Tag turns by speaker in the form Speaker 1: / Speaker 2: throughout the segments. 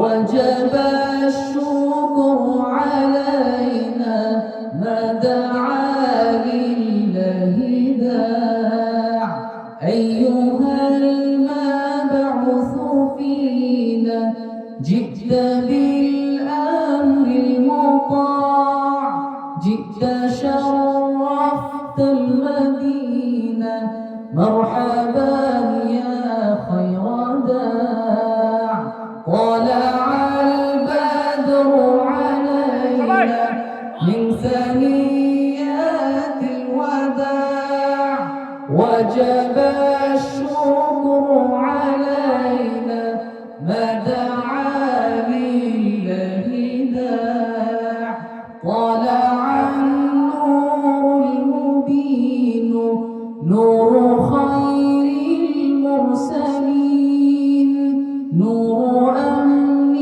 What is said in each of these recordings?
Speaker 1: وجب الشكر علينا ما دعا لله داع. أيها المبعوث فينا جئت بالأمر المطاع. جئت شرفت المدينة مرحبا وجب الشكر علينا ما دعا لله داع طلع النور المبين نور خير المرسلين نور أمن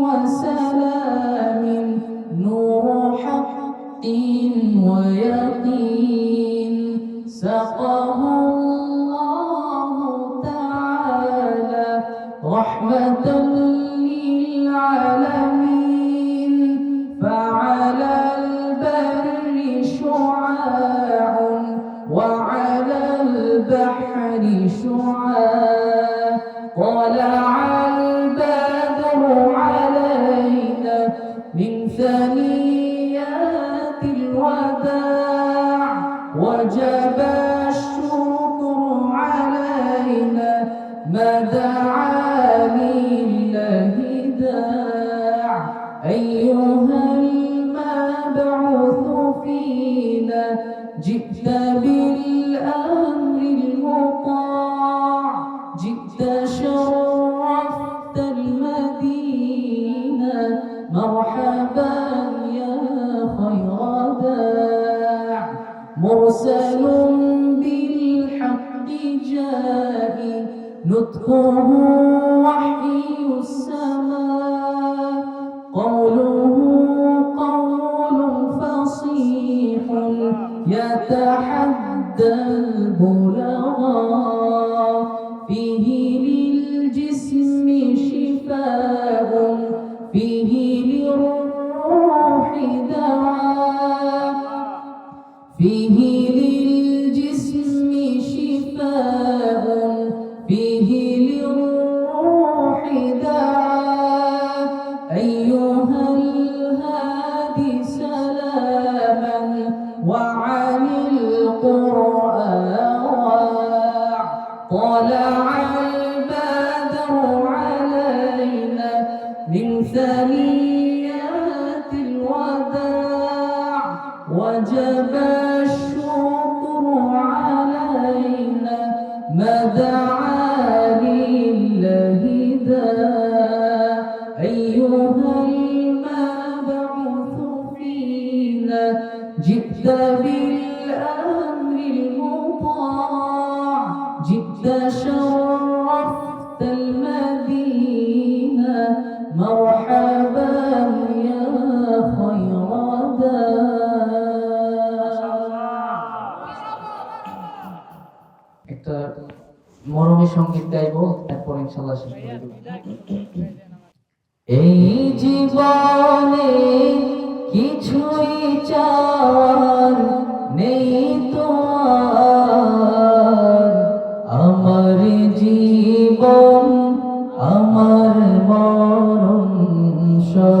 Speaker 1: وسلام نور حق ويقين. شعاع وعلى البحر شعاع طلع البدر علينا من ثنيات الوداع وجب مرحبا يا خير داع. مرسل بالحق جائي نطقه وحي السماء. قوله قول فصيح يتحدى البلغاء أيها الهادي سلاما وعن القرآن طلع البدر علينا من ثنيات الوداع وجب الشكر علينا ما دعا جئت شرفت المدينة مرحبا يا خير
Speaker 2: একটা মরমী সঙ্গীত গাইবো তারপর ইনশাল্লাহ শেষ করে দেবো।
Speaker 1: এই জীবনে কিছুই চাওয়ার নেই তো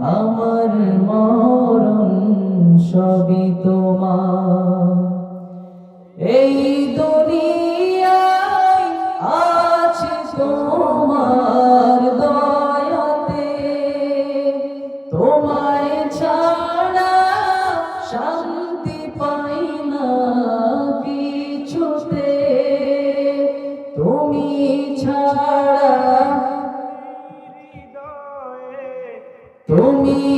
Speaker 1: আমার মরণ সবই তোমার। এই mim.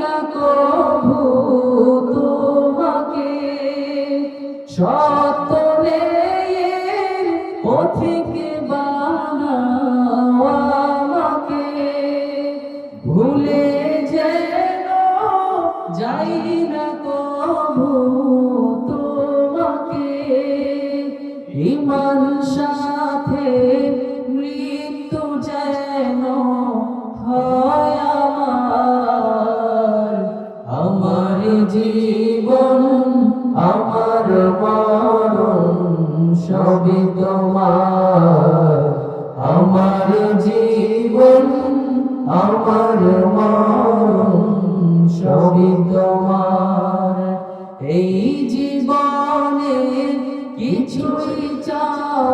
Speaker 1: না কভু তোমাকে। সতরে পথিক বানাও আমাকে। ভুলে যেন যাই না কভু আমার সবই তোমার। এই জীবনে কিছুই চাওয়ার